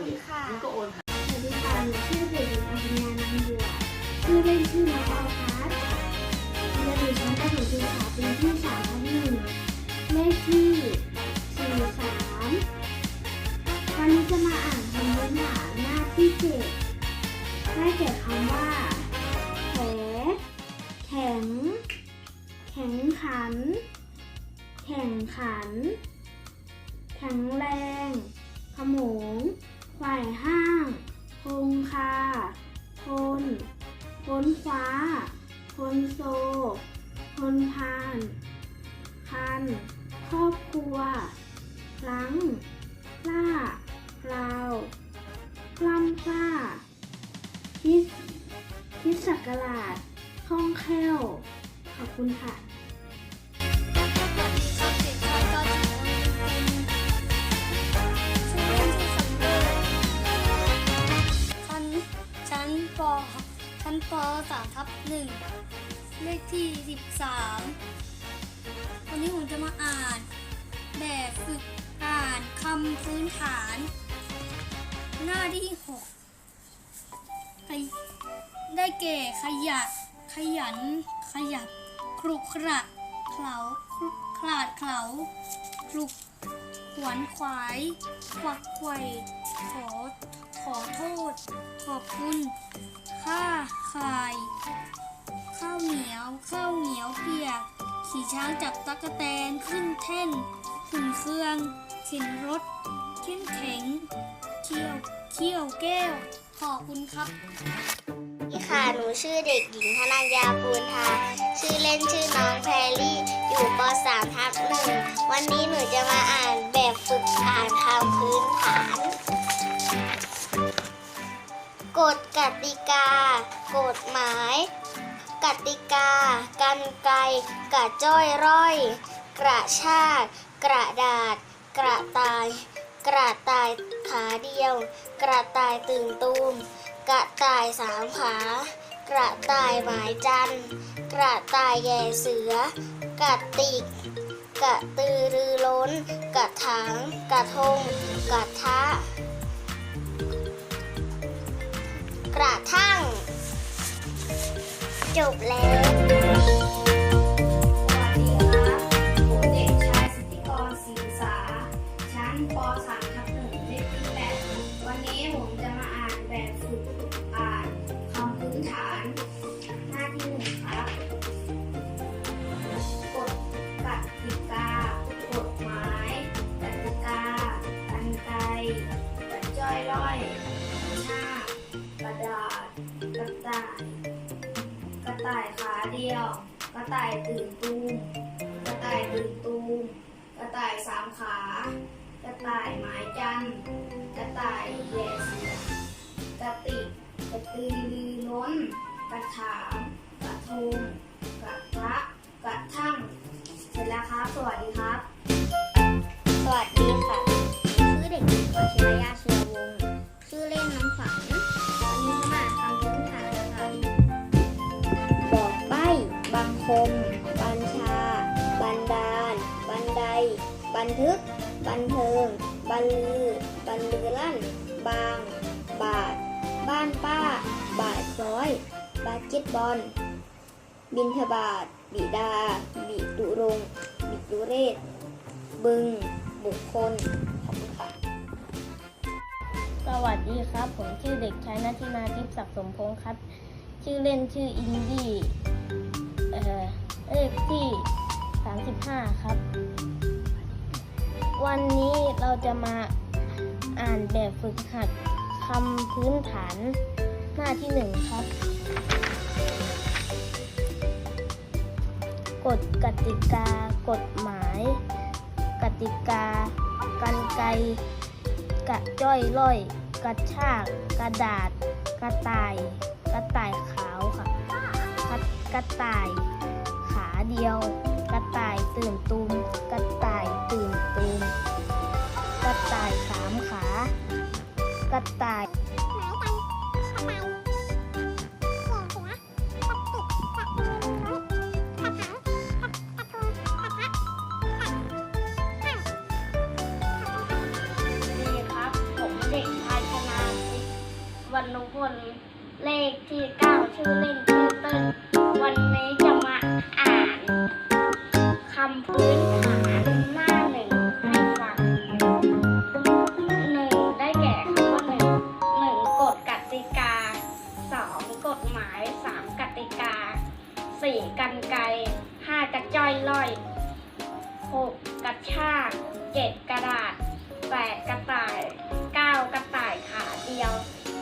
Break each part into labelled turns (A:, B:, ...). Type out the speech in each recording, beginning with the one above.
A: เข้าวันเด็ก
B: ขอบคุณค่ะ
A: มันก็โอนหา
B: สวัสดีค่ะหนูชื่อเด็กหญิงอภิญญานันบัวชื่อเล่นชื่อน้องออคัสเรียนอยู่ชั้นประถมศึกษาปีที่สามทับหนึ่งเลขที่สี่สามวันนี้จะมาอ่านคำพื้นฐาหน้าที่เจ็ดได้แก่คำว่าแผลแข็ง แข็งขัน แข่งขัน แข็งแรงขโมง ควายห้างคงคาพลพ้นฟ้าพลโซพลพาน คัน ครอบครัวพลังล่าเปล่ากล้ำกล้าคิดคิดสักกลาดคล่องแคล่ว ขอบคุณค่ะ
C: ปสามทับหนึ่งเลขที่สิบสามวันนี้ผมจะมาอ่าน แบบฝึกอ่านคำพื้นฐาน หน้าที่หกได้แก่ขยะ ขยัน ขยับครุขระเขลาคลาดเขลาคลุกขวนขวายควักไขว่ขอขอโทษ ขอบคุณ ข้ายข้าวเหนียว ข้าวเหนียวเปียก ขี่ช้างจับตั๊กแตนขึ้นแท่นขึ้นเครื่องเข็นรถเข้มแข็งเคี่ยวเคี่ยวแก้ว ขอบคุณครับ
D: นี่ค่ะ หนูชื่อเด็กหญิงธนัญญาปูนทา ชื่อเล่นชื่อน้องแพรลี่ อยู่ป .3 ทับหนึ่ง วันนี้หนูจะมาอ่านแบบฝึกอ่านคำพื้นฐาน กฎกติกา กฎหมาย กติกา กันไกรกระจ้อยร่อย กระชาก กระดาษ กระต่าย กระต่ายขาเดียว กระต่ายตื่นตูม กระต่ายสามขา กระต่ายหมายจัน กระต่ายแย่เสือ กระติก กระตือรือร้น กระถาง กระทง กระทะ ระทั่ง จบแล้วา
B: ยตื่นตูมกระต่ายตื่นตูมกระต่ายสามขา กระต่ายหมายจันทร์กระต่ายแย่เสือกระติกกระตือรือร้น กระถางกระทงกระทะกระทั่ง เสร็จแล้วครับ สวัสดีครับ
D: สวัสดีค่ะ ชื่อเด็กหญิงวชิรยาเชื้อวงศ์ชื่อเล่นน้องขวัญ บันทึก บันเทิง บันลือ บันลือลั่น บาง บาท บ้านป้า บาทร้อย บาสเกตบอล บินทบาท บิดา บิตุรงบิตุเรศ บึง บุคคล ขอบคุณค่ะ
E: สวัสดีครับ ผมชื่อเด็กชายนัทธินาทิพย์ศักดิ์สมพงศ์ครับ ชื่อเล่นชื่ออินดี้ เอ่อเลขที่35 ครับ วันนี้เราจะมาอ่านแบบฝึกหัดคำพื้นฐานหน้าที่หนึ่งครับ กฎกติกา กฎหมาย กติกา กันไกกระจ้อยร่อย กระชาก กระดาษ กระต่าย กระต่ายขาวค่ะ กระกระต่าย ขาเดียว กระต่ายตื่นตูมกระต่าย ตูมกระต่ายสามขากระต่าย
B: ชา
F: กเจ็ดกระดาษแปดกระต่ายเก้ากระต่ายขาเดียว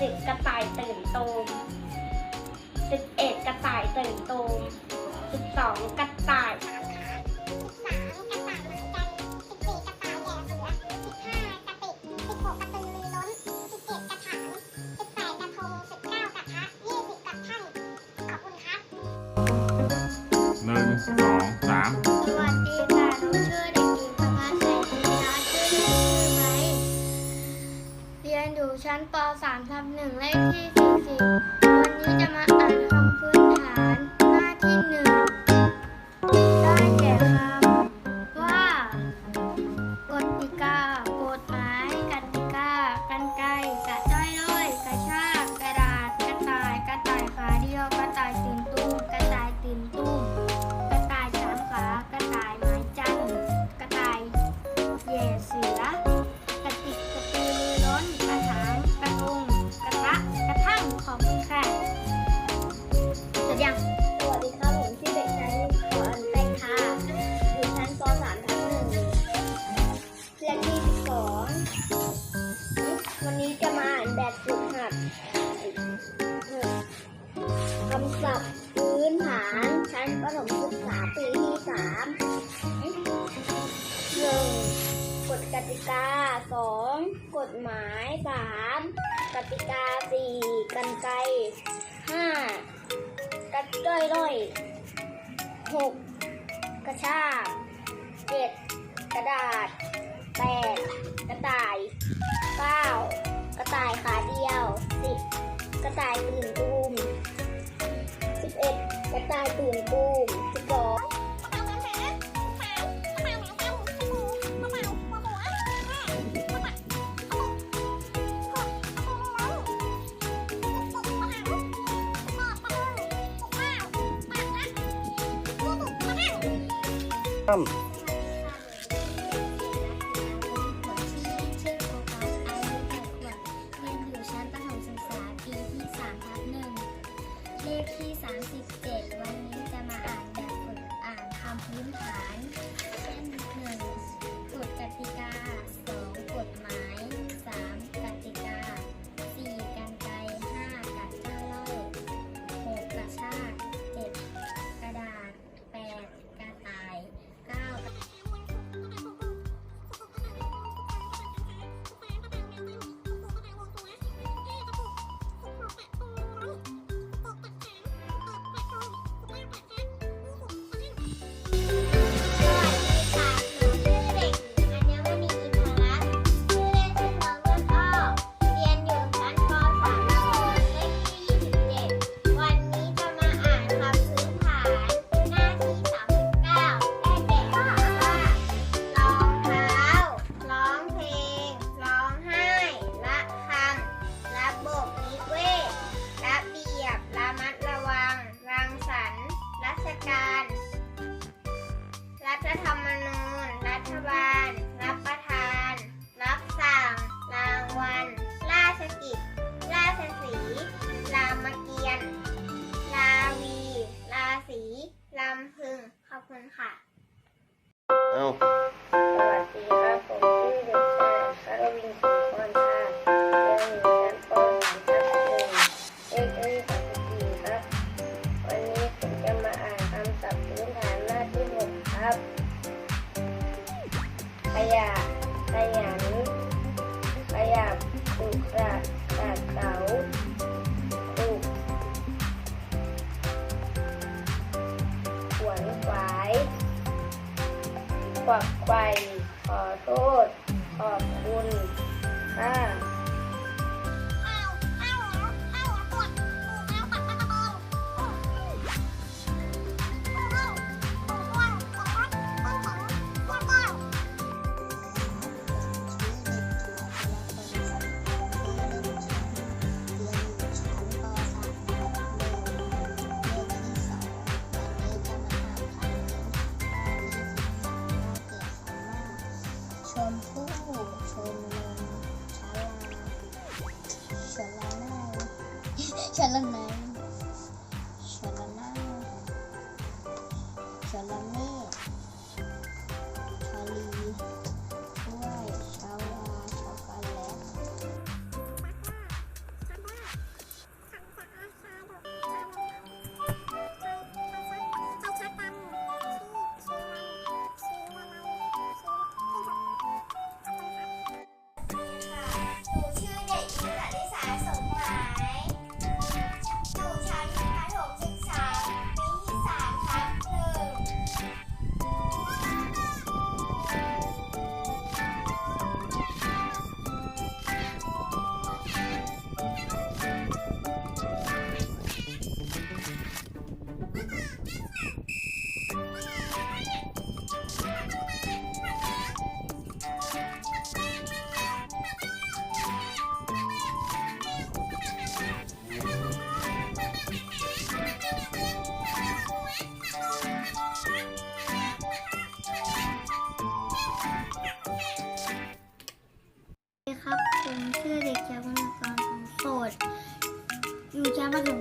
F: สิบกระต่ายตื่นตูมสิบเอ็ดกระต่ายตื่นตูมสิบสองกระต่าย
G: ป.สามทับหนึ่งเลขที่ งบู
F: มสกอร์ทำ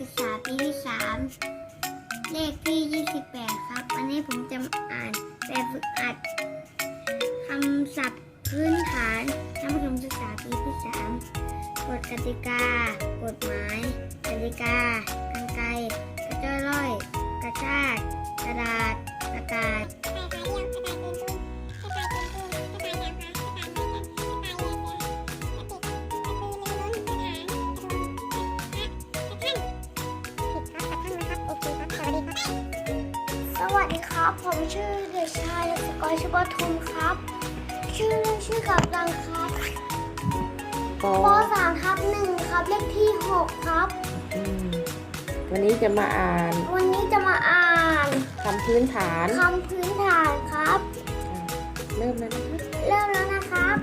F: ศึกษาปีที่
H: 3เลขที่ 28 ครับ วันนี้ผมจะมาอ่านแบบฝึกอัดคำศัพท์พื้นฐานชั้นประถมศึกษาปีที่3กฎกติกา กฎหมายกติกา กันไกกระจ้อยร่อย กระชาก กระดาษประกาศ
I: ผมชื่อเด็กชายสกอยชิบทุมครับ ชื่อเล่นชื่อกับดังครับ
J: ป
I: ปสามทับหนึ่งครับเลขที่หกครับ
J: อืมวันนี้จะมาอ่าน
I: วันนี้จะมาอ่าน
J: คำพื้นฐาน
I: คำพื้นฐานครับ
J: อ่าเริ่มแล้วนะคะ
I: เริ่มแล้วนะครับ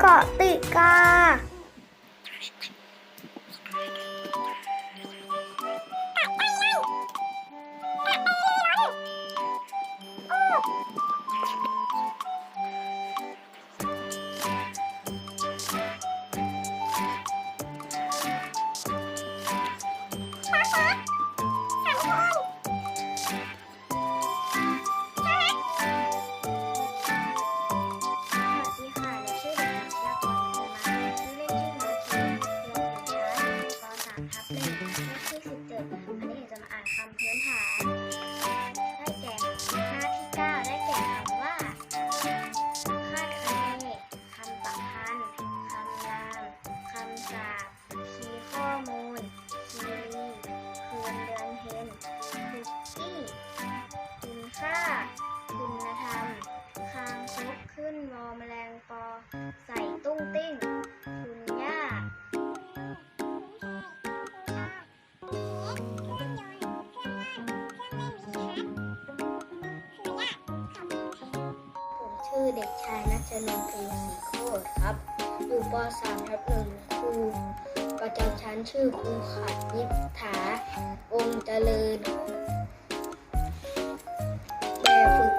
I: เกาะติกา
H: เด็กชายนัชนนท์ตรีศรีโคตรครับ อยู่ป .3 ทับหนึ่งครูประจำชั้นชื่อครูขัดยิปถา องค์เจริญแบบฝึก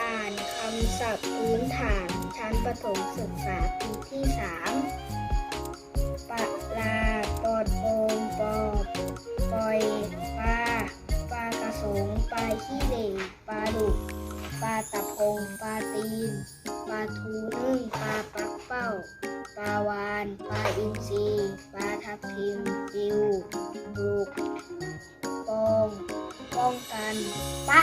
H: อ่านคำศัพท์พื้นฐานชั้นประถมศึกษาปีที่ 3ปะลาปอดโปมปอปลอยปลาปลากระสงปลาขี้เหร่ปลาดุก ปลาตะพงปลาตีนปลาทูนึ่งปลาปักเป้าปลาวานปลาอินทรีปลาทับทิมจิวดุกปองป้องกันปะ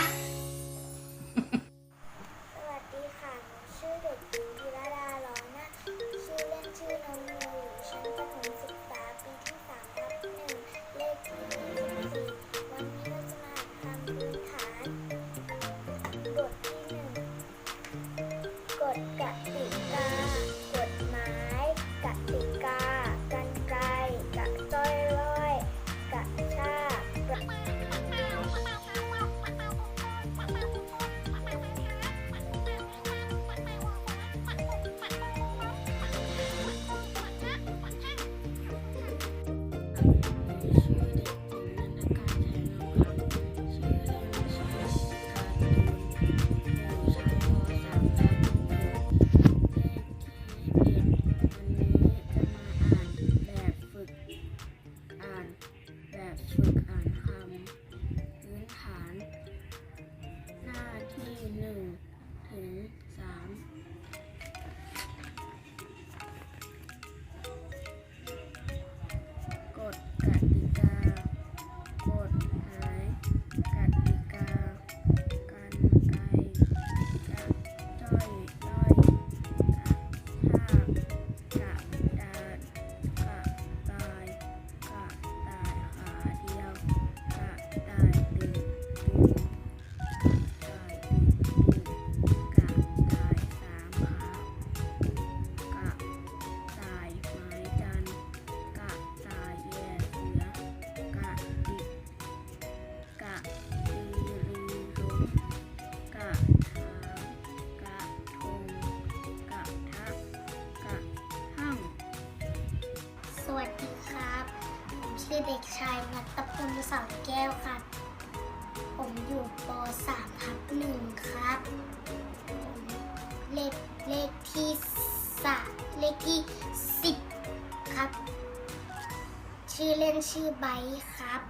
I: ชื่อเล่นชื่อไบ
H: ร์ทครับ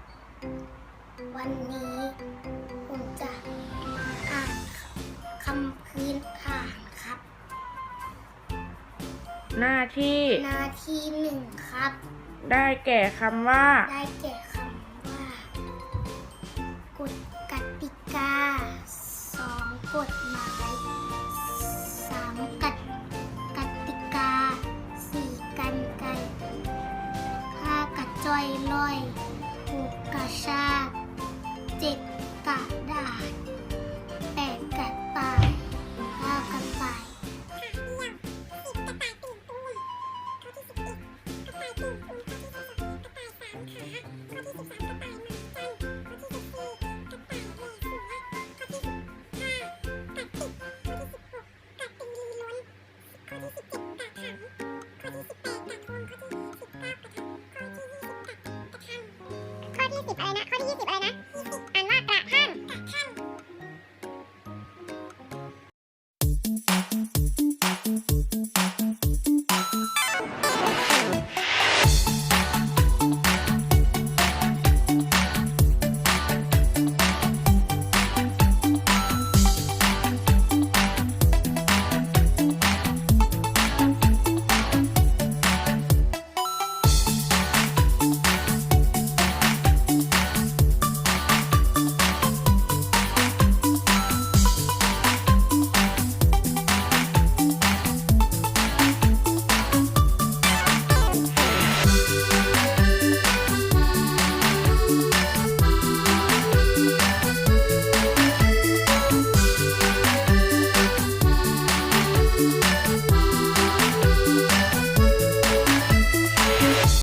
H: วันนี้ผมจะมาอ่านคำพื้นฐานครับ
E: หน้าที่
H: หน้าที่หนึ่งครับ
E: ได้แก่คำว่า
H: ได้แก่คำว่ากฎกติกาสองกฎ
G: สิบอะไรนะข้อที่ยี่สิบอะไรนะ